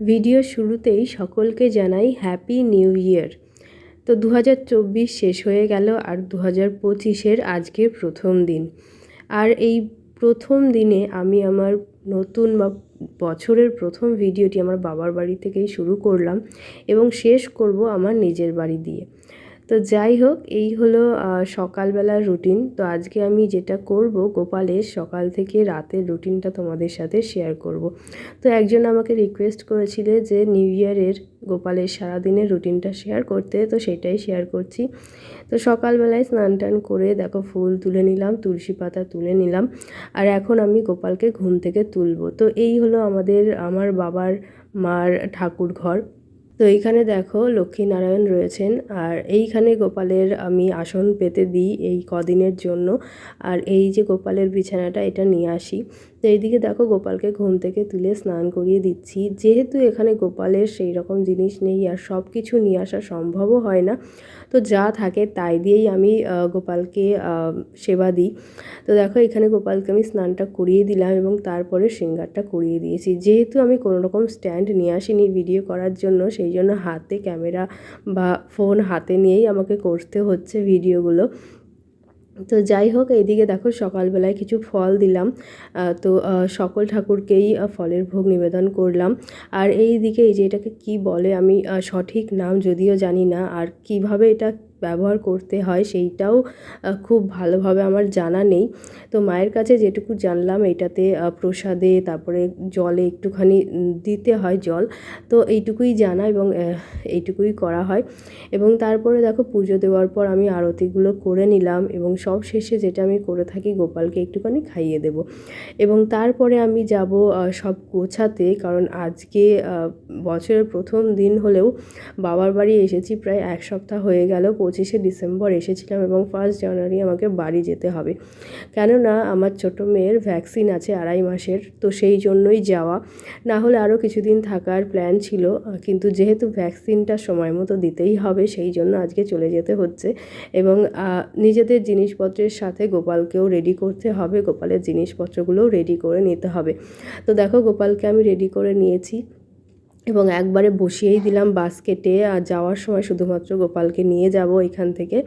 Video শুরুতেই সকলকে জানাই হ্যাপি নিউ ইয়ার তো দু হাজার চব্বিশ শেষ হয়ে গেল আর দু হাজার পঁচিশের আজকের প্রথম দিন। আর এই প্রথম দিনে আমি আমার নতুন বা বছরের প্রথম ভিডিওটি আমার বাবার বাড়ি থেকেই শুরু করলাম এবং শেষ করব আমার নিজের বাড়ি দিয়ে। তো যাই হোক, এই হলো সকালবেলার রুটিন তো আজকে আমি যেটা করব, গোপালের সকাল থেকে রাতের রুটিনটা তোমাদের সাথে শেয়ার করব। তো একজন আমাকে রিকোয়েস্ট করেছিলে যে নিউ ইয়ারের গোপালের সারাদিনের রুটিনটা শেয়ার করতে, তো সেটাই শেয়ার করছি। তো সকালবেলায় স্নান টান করে দেখো, ফুল তুলে নিলাম, তুলসী পাতা তুলে নিলাম, আর এখন আমি গোপালকে ঘুম থেকে তুলব। তো এই হলো আমাদের, আমার বাবার মার ঠাকুর ঘর। তো এইখানে দেখো লক্ষ্মীনারায়ণ রয়েছেন আর এইখানে গোপালের আমি আসন পেতে দিই এই কদিনের জন্য। আর এই যে গোপালের বিছানাটা, এটা নিয়ে আসি। তো এইদিকে দেখো গোপালকে ঘুম থেকে তুলে স্নান করিয়ে দিচ্ছি। যেহেতু এখানে গোপালের সেই রকম জিনিস নেই আর সব কিছু নিয়ে আসা সম্ভবও হয় না, তো যা থাকে তাই দিয়েই আমি গোপালকে সেবা দিই। তো দেখো এখানে গোপালকে আমি স্নানটা করিয়ে দিলাম এবং তারপরে সিঙ্গারটা করিয়ে দিয়েছি। যেহেতু আমি কোনো রকম স্ট্যান্ড নিয়ে আসিনি ভিডিও করার জন্য, সেই জন্য হাতে ক্যামেরা বা ফোন হাতে নিয়েই আমাকে করতে হচ্ছে ভিডিওগুলো। তো যাই হোক, এইদিকে দেখো সকালবেলায় কিছু ফল দিলাম। তো সকল ঠাকুরকেই ফলের ভোগ নিবেদন করলাম। আর এই দিকে এই যে এটাকে কী বলে আমি সঠিক নাম যদিও জানি না। আর কীভাবে এটা ব্যবহার করতে হয় সেইটাও খুব ভালোভাবে আমার জানা নেই। তো মায়ের কাছে যেটুকু জানলাম এটাতে প্রসাদে, তারপরে জলে একটুখানি দিতে হয় জল। তো এইটুকুই জানা এবং এইটুকুই করা হয়। এবং তারপরে দেখো পুজো দেওয়ার পর আমি আরতিগুলো করে নিলাম এবং সব শেষে যেটা আমি করে থাকি গোপালকে একটুখানি খাইয়ে দেব। এবং তারপরে আমি যাব সব গোছাতে কারণ আজকে বছরের প্রথম দিন হলেও বাবার বাড়ি এসেছি, প্রায় এক সপ্তাহ হয়ে গেল পঁচিশে ডিসেম্বর এসেছিলাম এবং ফার্স্ট জানুয়ারি আমাকে বাড়ি যেতে হবে। কেননা আমার ছোটো মেয়ের ভ্যাকসিন আছে আড়াই মাসের, তো সেই জন্যই যাওয়া। না হলে আরও কিছুদিন থাকার প্ল্যান ছিল, কিন্তু যেহেতু ভ্যাকসিনটা সময় মতো দিতেই হবে, সেই জন্য আজকে চলে যেতে হচ্ছে। এবং নিজেদের জিনিসপত্রের সাথে গোপালকেও রেডি করতে হবে, গোপালের জিনিসপত্রগুলোও রেডি করে নিতে হবে। তো দেখো, গোপালকে আমি রেডি করে নিয়েছি। এবং একবারে বসিয়েই দিলাম বাস্কেটে। আর যাওয়ার সময় শুধুমাত্র গোপালকে নিয়ে যাব এখান থেকে।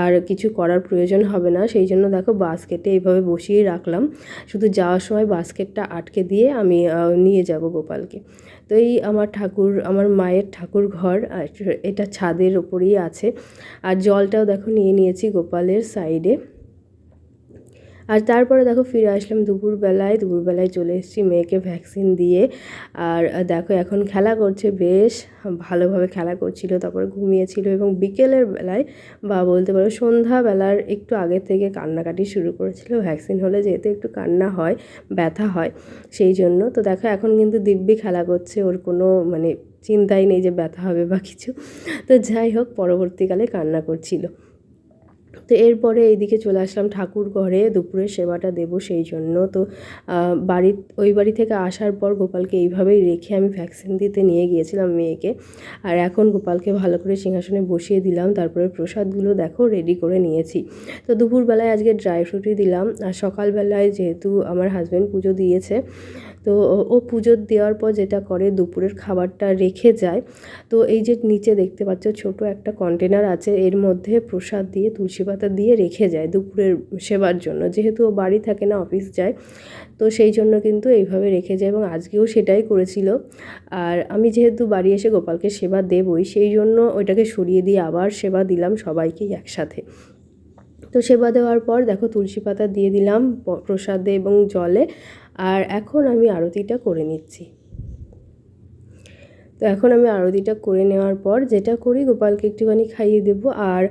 আর কিছু করার প্রয়োজন হবে না। সেই জন্য দেখো বাস্কেটে এইভাবে বসিয়েই রাখলাম। শুধু যাওয়ার সময় বাস্কেটটা আটকে দিয়ে আমি নিয়ে যাব গোপালকে। তো এই আমার ঠাকুর, আমার মায়ের ঠাকুর ঘর এটা ছাদের ওপরেই আছে। আর জলটাও দেখো নিয়ে নিয়েছি গোপালের সাইডে। আর তারপরে দেখো ফিরে আসলাম দুপুরবেলায়। দুপুরবেলায় চলে এসেছি মেয়েকে ভ্যাকসিন দিয়ে। আর দেখো এখন খেলা করছে, বেশ ভালোভাবে খেলা করছিল, তারপরে ঘুমিয়েছিল এবং বিকেলের বেলায় বা বলতে পারো সন্ধ্যাবেলার একটু আগে থেকে কান্নাকাটি শুরু করেছিল। ভ্যাকসিন হলে যেহেতু একটু কান্না হয়, ব্যথা হয়, সেই জন্য। তো দেখো এখন কিন্তু দিব্যি খেলা করছে, ওর কোনো মানে চিন্তাই নেই যে ব্যথা হবে বা কিছু। তো যাই হোক, পরবর্তীকালে কান্না করছিল। তো এরপরে এইদিকে চলে আসলাম ঠাকুর ঘরে দুপুরের সেবাটা দেব সেই জন্য। তো বাড়ি ওই বাড়ি থেকে আসার পর গোপালকে এইভাবেই রেখে আমি ভ্যাকসিন দিতে নিয়ে গিয়েছিলাম মেয়েকে। আর এখন গোপালকে ভালো করে সিংহাসনে বসিয়ে দিলাম, তারপরে প্রসাদগুলো দেখো রেডি করে নিয়েছি। তো দুপুরবেলায় আজকে ড্রাই ফ্রুটই দিলাম। আর সকালবেলায় যেহেতু আমার হাজব্যান্ড পুজো দিয়েছে তো ও পুজো দেওয়ার পর যেটা করে দুপুরের খাবারটা রেখে যায়। তো এই যে নিচে দেখতে পাচ্ছ ছোট একটা কন্টেনার আছে, এর মধ্যে প্রসাদ দিয়ে, তুলসী পাতা দিয়ে রেখে যায় দুপুরের সেবার জন্য। যেহেতু ও বাড়ি থাকে না অফিস যায়, তো সেই জন্য কিন্তু এইভাবে রেখে যায় এবং আজকেও সেটাই করেছিল। আর আমি যেহেতু বাড়ি এসে গোপালকে সেবা দেবই, সেই জন্য ওইটাকে সরিয়ে দিয়ে আবার সেবা দিলাম সবাইকেই একসাথে। তো সেবা দেওয়ার পর দেখো তুলসী পাতা দিয়ে দিলাম প্রসাদে এবং জলে। আর এখন আমি আরতিটা করে নিচ্ছি। তো এখন আমি আরতিটা করে নেওয়ার পর যেটা করি গোপালকে একটুখানি খাইয়ে দেবো আর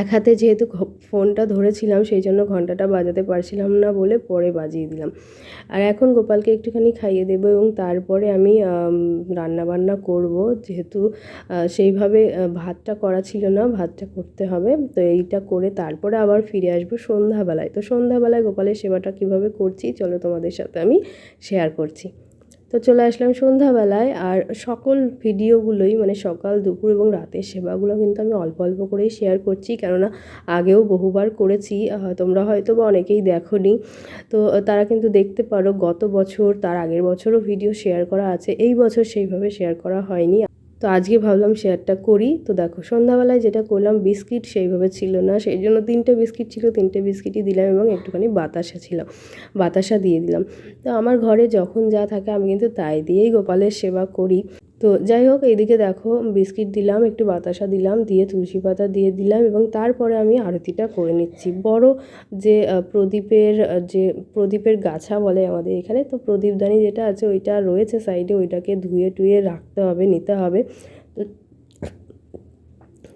এক হাতে যেহেতু ফোনটা ধরেছিলাম, সেই জন্য ঘন্টাটা বাজাতে পারছিলাম না বলে পরে বাজিয়ে দিলাম। আর এখন গোপালকে একটুখানি খাইয়ে দেবো এবং তারপরে আমি রান্না বান্না করব। যেহেতু সেইভাবে ভাতটা করা ছিল না, ভাতটা করতে হবে। তো এইটা করে তারপরে আবার ফিরে আসব সন্ধ্যাবেলায়। তো সন্ধ্যাবেলায় গোপালের সেবাটা কীভাবে করছি, চলো তোমাদের সাথে আমি শেয়ার করছি। তো চলে আসলাম সন্ধ্যাবেলায়, আর সকল ভিডিওগুলোই মানে সকাল, দুপুর এবং রাতের সেবাগুলো কিন্তু আমি অল্প অল্প করেই শেয়ার করছি। কেননা আগেও বহুবার করেছি তোমরা হয়তো বা অনেকেই দেখো তো তারা কিন্তু দেখতে পারো, গত বছর, তার আগের বছরও ভিডিও শেয়ার করা আছে, এই বছর সেইভাবে শেয়ার করা হয়নি। তো আজকে ভাবলাম শেয়ারটা করি। তো দেখো, সন্ধ্যাবেলায় যেটা করলাম, বিস্কিট সেইভাবে ছিল না। সেই জন্য তিনটে বিস্কিট ছিল, তিনটে বিস্কিটই দিলাম এবং একটুখানি বাতাসা ছিল। বাতাসা দিয়ে দিলাম। তো আমার ঘরে যখন যা থাকে আমি কিন্তু তাই দিয়েই গোপালের সেবা করি। তো যাই হোক, এইদিকে দেখো বিস্কিট দিলাম, একটু বাতাসা দিলাম, দিয়ে তুলসী পাতা দিয়ে দিলাম এবং তারপরে আমি আরতিটা করে নিচ্ছি। বড় যে প্রদীপের যে প্রদীপের গাছা বলে আমাদের এখানে, তো প্রদীপদানি যেটা আছে ওইটা রয়েছে সাইডে, ওইটাকে ধুয়ে টুয়ে রাখতে হবে, নিতে হবে। তো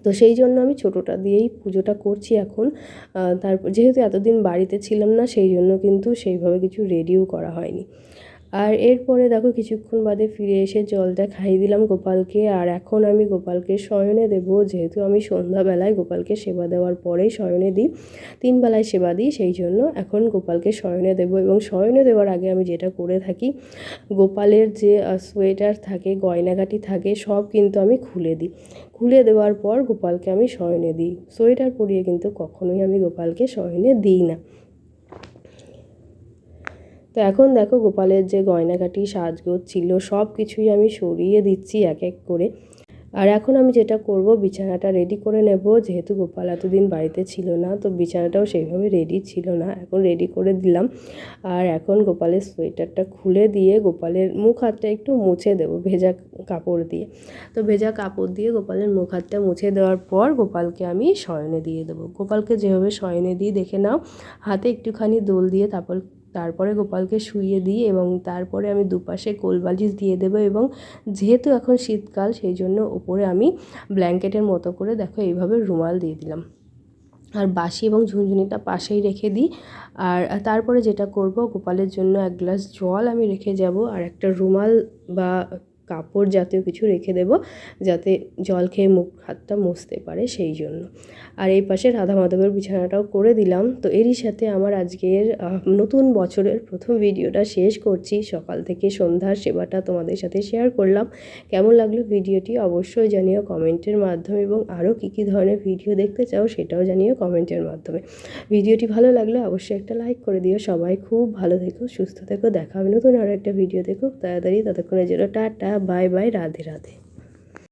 তো সেই জন্য আমি ছোটোটা দিয়েই পুজোটা করছি এখন। তারপর, যেহেতু এতদিন বাড়িতে ছিলাম না, সেই জন্য কিন্তু সেইভাবে কিছু রেডিও করা হয়নি। আর এরপরে দেখো কিছুক্ষণ বাদে ফিরে এসে জলটা খাইয়ে দিলাম গোপালকে, আর এখন আমি গোপালকে শয়নে দেবো। যেহেতু আমি সন্ধ্যাবেলায় গোপালকে সেবা দেওয়ার পরেই শয়নে দিই, তিনবেলায় সেবা দিই, সেই জন্য এখন গোপালকে শয়নে দেবো। এবং শয়নে দেওয়ার আগে আমি যেটা করে থাকি, গোপালের যে সোয়েটার থাকে, গয়নাগাটি থাকে, সব কিন্তু আমি খুলে দিই। খুলে দেওয়ার পর গোপালকে আমি শয়নে দিই। সোয়েটার পরিয়ে কিন্তু কখনোই আমি গোপালকে শয়নে দিই না। তো এখন দেখো গোপালের যে গয়নাকাটি সাজগোজ ছিল সব কিছুই আমি সরিয়ে দিচ্ছি এক এক করে। আর এখন আমি যেটা করব, বিছানাটা রেডি করে নেব। যেহেতু গোপাল এতদিন বাড়িতে ছিল না, তো বিছানাটাও সেইভাবে রেডি ছিল না। এখন রেডি করে দিলাম। আর এখন গোপালের সোয়েটারটা খুলে দিয়ে গোপালের মুখ হাতটা একটু মুছে দেবো, ভেজা কাপড় দিয়ে। তো ভেজা কাপড় দিয়ে গোপালের মুখ হাতটা মুছে দেওয়ার পর গোপালকে আমি শয়নে দিয়ে দেবো। গোপালকে যেভাবে শয়নে দিই দেখে নাও, হাতে একটুখানি দোল দিয়ে তারপর তারপরে গোপালকে শুইয়ে দিই এবং তারপরে আমি দুপাশে কোলবালিশ দিয়ে দেবো এবং যেহেতু এখন শীতকাল, সেই জন্য ওপরে আমি ব্ল্যাঙ্কেটের মতো করে দেখো এইভাবে রুমাল দিয়ে দিলাম। আর বাসি এবং ঝুনঝুনিটা পাশেই রেখে দিই। আর তারপরে যেটা করব, গোপালের জন্য এক গ্লাস জল আমি রেখে যাব। আর একটা রুমাল বা কাপড় জাতীয় কিছু রেখে দেব যাতে জল খেয়ে মুখ হাতটা মুছতে পারে সেই জন্য। আর এই পাশে রাধা মাধবের বিছানাটাও করে দিলাম। তো এরই সাথে আমার আজকের নতুন বছরের প্রথম ভিডিওটা শেষ করছি। সকাল থেকে সন্ধ্যার সেবাটা তোমাদের সাথে শেয়ার করলাম। কেমন লাগল ভিডিওটি অবশ্যই জানিও কমেন্টের মাধ্যমে এবং আরও কী কী ধরনের ভিডিও দেখতে চাও সেটাও জানিও কমেন্টের মাধ্যমে। ভিডিওটি ভালো লাগলে অবশ্যই একটা লাইক করে দিও। সবাই খুব ভালো থেকো, সুস্থ থেকো। দেখা হবে নতুন আরও একটা ভিডিও দেখো। তাড়াতাড়ি ততক্ষণের জন্য tata bye bye Radhe Radhe.